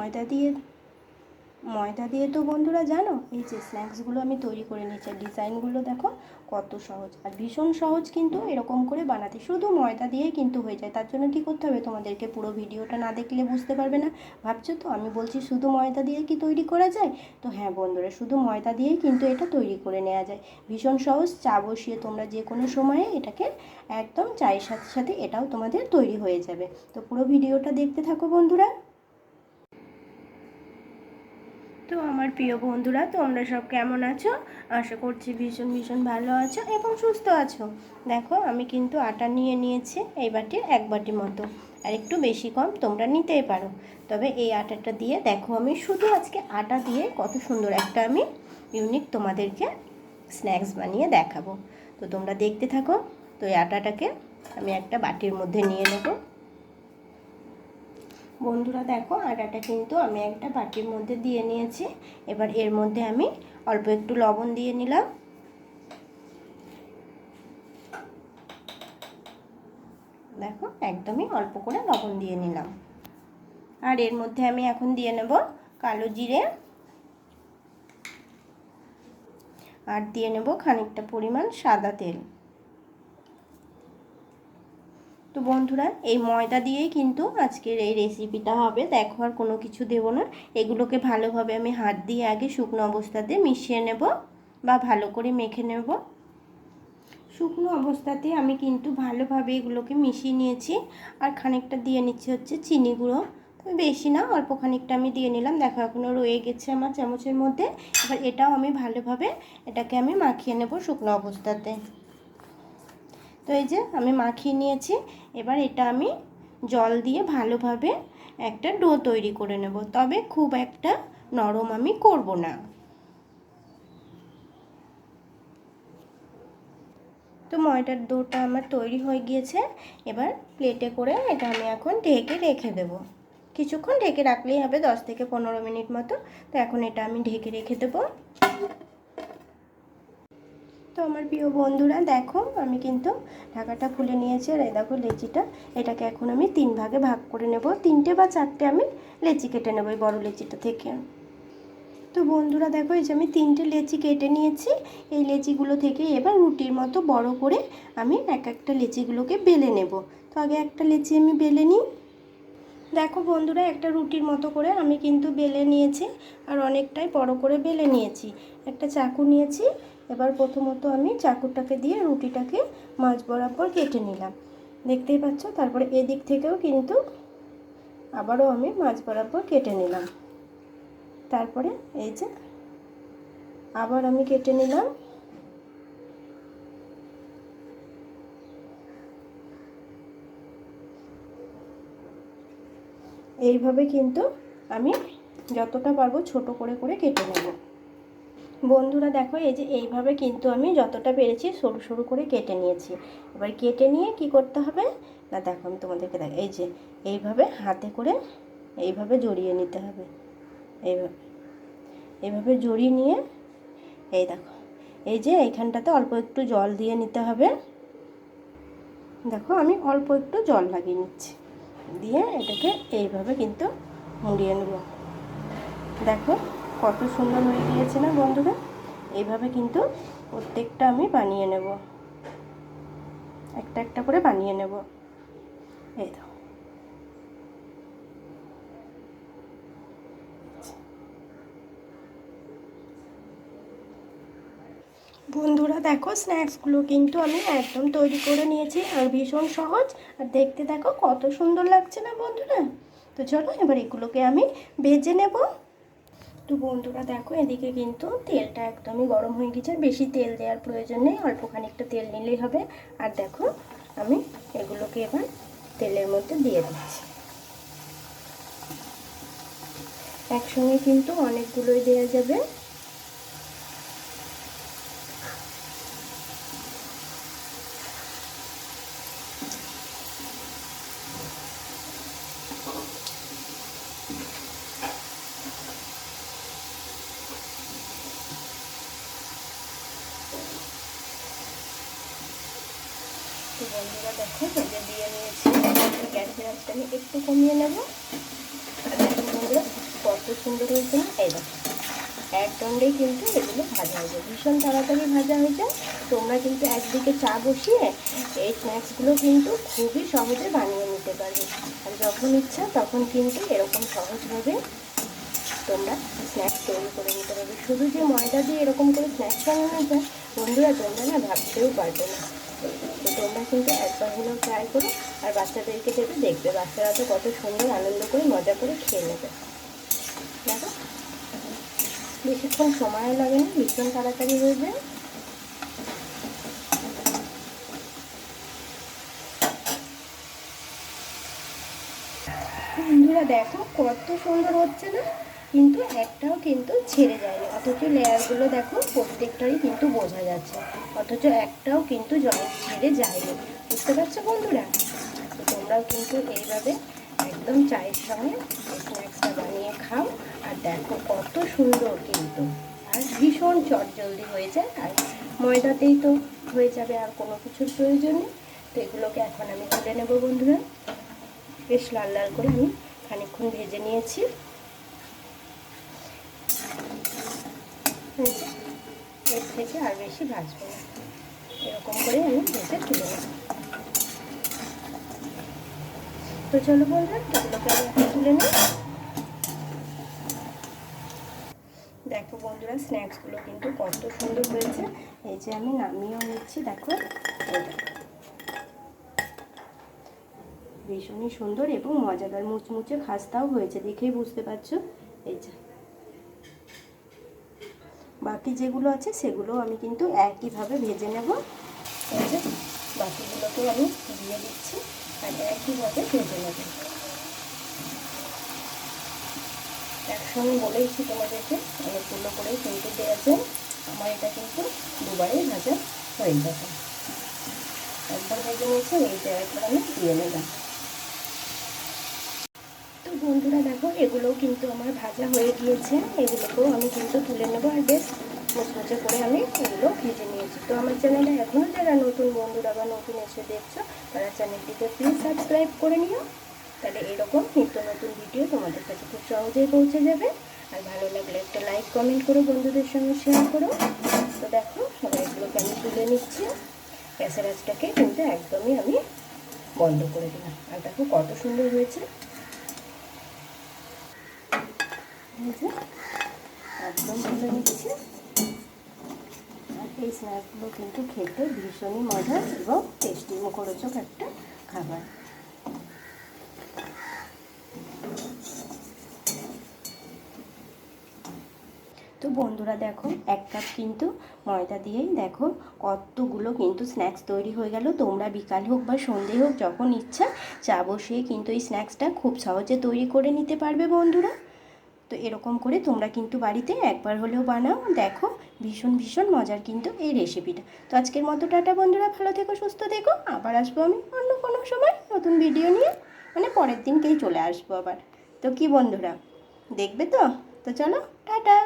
ময়দা দিয়ে ময়দা দিয়ে তো বন্ধুরা জানো, এই যে স্ন্যাক্সগুলো আমি তৈরি করে আর ডিজাইনগুলো দেখো কত সহজ। আর ভীষণ সহজ কিন্তু এরকম করে বানাতে। শুধু ময়দা দিয়েই কিন্তু হয়ে যায়, তার জন্য কী করতে হবে তোমাদেরকে পুরো ভিডিওটা না দেখলে বুঝতে পারবে না। ভাবছ তো, আমি বলছি শুধু ময়দা দিয়ে কি তৈরি করা যায়? তো হ্যাঁ বন্ধুরা, শুধু ময়দা দিয়েই কিন্তু এটা তৈরি করে নেওয়া যায়। ভীষণ সহজ, চা বসিয়ে তোমরা যে কোনো সময়ে এটাকে একদম চায়ের সাথে সাথে এটাও তোমাদের তৈরি হয়ে যাবে। তো পুরো ভিডিওটা দেখতে থাকো বন্ধুরা। তো আমার প্রিয় বন্ধুরা, তোমরা সব কেমন আছো? আশা করছি ভীষণ ভীষণ ভালো আছো এবং সুস্থ আছো। দেখো, আমি কিন্তু আটা নিয়ে নিয়েছি এই বাটির এক বাটি মতো। আর একটু বেশি কম তোমরা নিতেই পারো। তবে এই আটাটা দিয়ে দেখো আমি শুধু আজকে আটা দিয়ে কত সুন্দর একটা আমি ইউনিক তোমাদেরকে স্ন্যাক্স বানিয়ে দেখাবো। তো তোমরা দেখতে থাকো, তো এই আটাটাকে আমি একটা বাটির মধ্যে নিয়ে নেব। বন্ধুরা দেখো, আটাটা কিন্তু আমি একটা বাটির মধ্যে দিয়ে নিয়েছি। এবার এর মধ্যে আমি অল্প একটু লবণ দিয়ে নিলাম। দেখো, একদমই অল্প করে লবণ দিয়ে নিলাম। আর এর মধ্যে আমি এখন দিয়ে নেব কালো জিরে। আর দিয়ে নেব খানিকটা পরিমাণ সাদা তেল। তো বন্ধুরা, এই ময়দা দিয়েই কিন্তু আজকের এই রেসিপিটা হবে। দেখো আর কোনো কিছু দেব না। এগুলোকে ভালোভাবে আমি হাত দিয়ে আগে শুকনো অবস্থাতে মিশিয়ে নেব বা ভালো করে মেখে নেব। শুকনো অবস্থাতে আমি কিন্তু ভালোভাবে এগুলোকে মিশিয়ে নিয়েছি। আর খানিকটা দিয়ে নিচ্ছি হচ্ছে চিনি গুঁড়ো। তবে বেশি না, অল্প খানিকটা আমি দিয়ে নিলাম। দেখো এখনও রয়ে গেছে আমার চামচের মধ্যে। এবার এটাও আমি ভালোভাবে এটাকে আমি মাখিয়ে নেব শুকনো অবস্থাতে। তো এই যে আমি মাখিয়ে নিয়েছি। এবার এটা আমি জল দিয়ে ভালোভাবে একটা ডো তৈরি করে নেব। তবে খুব একটা নরম আমি করব না। তো ময়দার ডোটা আমার তৈরি হয়ে গিয়েছে। এবার প্লেটে করে এটা আমি এখন ঢেকে রেখে দেব। কিছুক্ষণ ঢেকে রাখলেই হবে, দশ থেকে পনেরো মিনিট মতো। তো এখন এটা আমি ঢেকে রেখে দেবো। তো আমার প্রিয় বন্ধুরা, দেখো আমি কিন্তু ঢাকাটা খুলে নিয়েছি আর এই দেখো লেচিটা। এটাকে এখন আমি তিন ভাগে ভাগ করে নেব। তিনটে বা চারটে আমি লেচি কেটে নেব এই বড়ো লেচিটা থেকে। তো বন্ধুরা, দেখো এই যে আমি তিনটে লেচি কেটে নিয়েছি। এই লেচিগুলো থেকে এবার রুটির মতো বড় করে আমি এক একটা লেচিগুলোকে বেলে নেব। তো আগে একটা লেচি আমি বেলে নিই। দেখো বন্ধুরা, একটা রুটির মতো করে আমি কিন্তু বেলে নিয়েছি আর অনেকটাই বড় করে বেলে নিয়েছি। একটা চাকু নিয়েছি এবার প্রথমত আমি চাকুরটাকে দিয়ে রুটিটাকে মাছ বরাবর কেটে নিলাম। দেখতেই পাচ্ছ, তারপরে এদিক থেকেও কিন্তু আবারও আমি মাছ বরাবর কেটে নিলাম। তারপরে এই যে আবার আমি কেটে নিলাম। এইভাবে কিন্তু আমি যতটা পারব ছোট করে করে কেটে নেব। বন্ধুরা দেখো, এই যে এইভাবে কিন্তু আমি যতটা পেরেছি সরু সরু করে কেটে নিয়েছি। এবার কেটে নিয়ে কি করতে হবে? না, দেখো আমি তোমাদেরকে দেখ, এই যে এইভাবে হাতে করে এইভাবে জড়িয়ে নিতে হবে। এইভাবে এইভাবে জড়িয়ে নিয়ে, এই দেখো, এই যে এইখানটাতে অল্প একটু জল দিয়ে নিতে হবে। দেখো আমি অল্প একটু জল লাগিয়ে নিচ্ছি। দিয়ে এটাকে এইভাবে কিন্তু মুড়িয়ে নেব। দেখো কত সুন্দর হয়ে গিয়েছে না বন্ধুরা? এইভাবে কিন্তু প্রত্যেকটা আমি বানিয়ে নেব। একটা একটা করে বানিয়ে নেব। এই তো। বন্ধুরা দেখো, স্ন্যাক্সগুলো কিন্তু আমি একদম তৈরি করে নিয়েছি আর ভীষণ সহজ। আর দেখতে দেখো কত সুন্দর লাগছে না বন্ধুরা? তো চলো এবার এগুলোকে আমি ভেজে নেব। তো বন্ধুরা দেখো, এদিকে কিন্তু তেলটা একদমই গরম হয়ে গেছে। বেশি তেল দেওয়ার প্রয়োজন নেই, অল্প খানিকটা তেল নিলেই হবে। আর দেখো, আমি এগুলোকে এবার তেলের মধ্যে দিয়ে দিচ্ছি। একসঙ্গে কিন্তু অনেকগুলোই দেওয়া যাবে। বন্ধুরা, দেখো ভেজে দিয়ে নিয়েছি গ্যাসের আঁচটা আমি একটু কমিয়ে নেব। বন্ধুরা সুন্দর হয়েছে না? এই দেখো এক দণ্ডেই কিন্তু এগুলো ভাজা হয়ে যায়। ভীষণ তাড়াতাড়ি ভাজা হয়ে যায়। তোমরা কিন্তু একদিকে চা বসিয়ে এই স্ন্যাক্সগুলো কিন্তু খুবই সহজে বানিয়ে নিতে পারবে। আর যখন ইচ্ছা, তখন কিন্তু এরকম সহজভাবে তোমরা স্ন্যাক্স তৈরি করে নিতে পারবে। শুধু যে ময়দা দিয়ে এরকম করে স্ন্যাক্স বানানো যায়, বন্ধুরা তোমরা না ভাবতেও পারবে না। তোমরা কিন্তু একবার হলেও ট্রাই করো আর বাচ্চাদেরকে দেবে দেখবে, বাচ্চারা তো কত সুন্দর আনন্দ করে, মজা করে খেয়ে নেবে। দেখো। বেশিক্ষণ সময় লাগে না, ভীষণ তাড়াতাড়ি হয়ে যায়। বন্ধুরা, দেখো কত সুন্দর হচ্ছে না? কিন্তু একটাও কিন্তু ছেড়ে যায়নি। অথচ লেয়ারগুলো দেখো, প্রত্যেকটারই কিন্তু বোঝা যাচ্ছে। অথচ একটাও কিন্তু জল ছেড়ে যায়নি। বুঝতে পারছ বন্ধুরা? তো তোমরাও কিন্তু এইভাবে একদম চায়ের সঙ্গে স্ন্যাক্সটা বানিয়ে খাও। আর দেখো কত সুন্দর কিন্তু। আর ভীষণ চটজলদি হয়ে যায়। আর ময়দাতেই তো হয়ে যাবে, আর কোনো কিছুর প্রয়োজন নেই। তো এগুলোকে এখন আমি তুলে নেব বন্ধুরা। বেশ লাল লাল করে আমি খানিকক্ষণ ভেজে নিয়েছি। এর থেকে আর বেশি না। এরকম করে আমি ভেজে তুলে তো চলো তুলে নিই দেখো বন্ধুরা, স্ন্যাক্সগুলো কিন্তু কত সুন্দর হয়েছে। এই যে আমি নামিয়েও নিচ্ছি দেখো। ভীষণই সুন্দর এবং মজাদার। মুচমুচে খাস্তাও হয়েছে, দেখেই বুঝতে পারছ। এই যে। বাকি যেগুলো আছে সেগুলো আমি কিন্তু একইভাবে ভেজে নেব। বাকিগুলোকেও আমি দিয়ে দিচ্ছি, আর একইভাবে ভেজে নেব। একসঙ্গে বলেইছি তোমাদেরকে? অনেকগুলো করেই কিন্তু দিয়েছে। আমার এটা কিন্তু দুবারই ভাজা হয়ে যাবে একবার ভেজে নিয়েছি, এইটা একবার আমি দিয়ে নিলাম। বন্ধুরা, দেখো, এগুলোও কিন্তু আমার ভাজা হয়ে গিয়েছে। এগুলোকেও আমি কিন্তু তুলে নেব আর বেশ মুচমুচে করে আমি এগুলো ভেজে নিয়েছি। তো আমার চ্যানেলে এখনও যারা নতুন বন্ধুরা বা নতুন এসে দেখছ, তারা চ্যানেলটিকে প্লিজ সাবস্ক্রাইব করে নিও। তাহলে এরকম নিত্য নতুন ভিডিও তোমাদের কাছে খুব সহজেই পৌঁছে যাবে। আর ভালো লাগলে একটা লাইক কমেন্ট করো বন্ধুদের সঙ্গে শেয়ার করো। তো দেখো, সবাই এগুলোকে আমি তুলে নিচ্ছি। গ্যাসের আঁচটাকে কিন্তু একদমই আমি বন্ধ করে দিলাম। আর দেখো কত সুন্দর হয়েছে এই যে একদম নিচ্ছি। আর এই স্ন্যাকগুলো কিন্তু খেতে ভীষণই মজার এবং টেস্টি মুখরোচক একটা খাবার। তো বন্ধুরা দেখো, এক কাপ কিন্তু ময়দা দিয়েই দেখো কতগুলো কিন্তু স্ন্যাক্স তৈরি হয়ে গেল। তোমরা বিকাল হোক বা সন্ধে হোক যখন ইচ্ছা চা বসিয়ে কিন্তু এই স্ন্যাক্সটা খুব সহজে তৈরি করে নিতে পারবে বন্ধুরা। তো এরকম করে তোমরা কিন্তু বাড়িতে একবার হলেও বানাও দেখো ভীষণ ভীষণ মজার কিন্তু এই রেসিপিটা তো আজকের মতো টাটা বন্ধুরা, ভালো থেকো, সুস্থ থেকো। আবার আসব আমি অন্য কোনো সময় নতুন ভিডিও নিয়ে। মানে পরের দিনকেই চলে আসব আবার। তো কি বন্ধুরা, দেখবে তো? তো চলো, টাটা!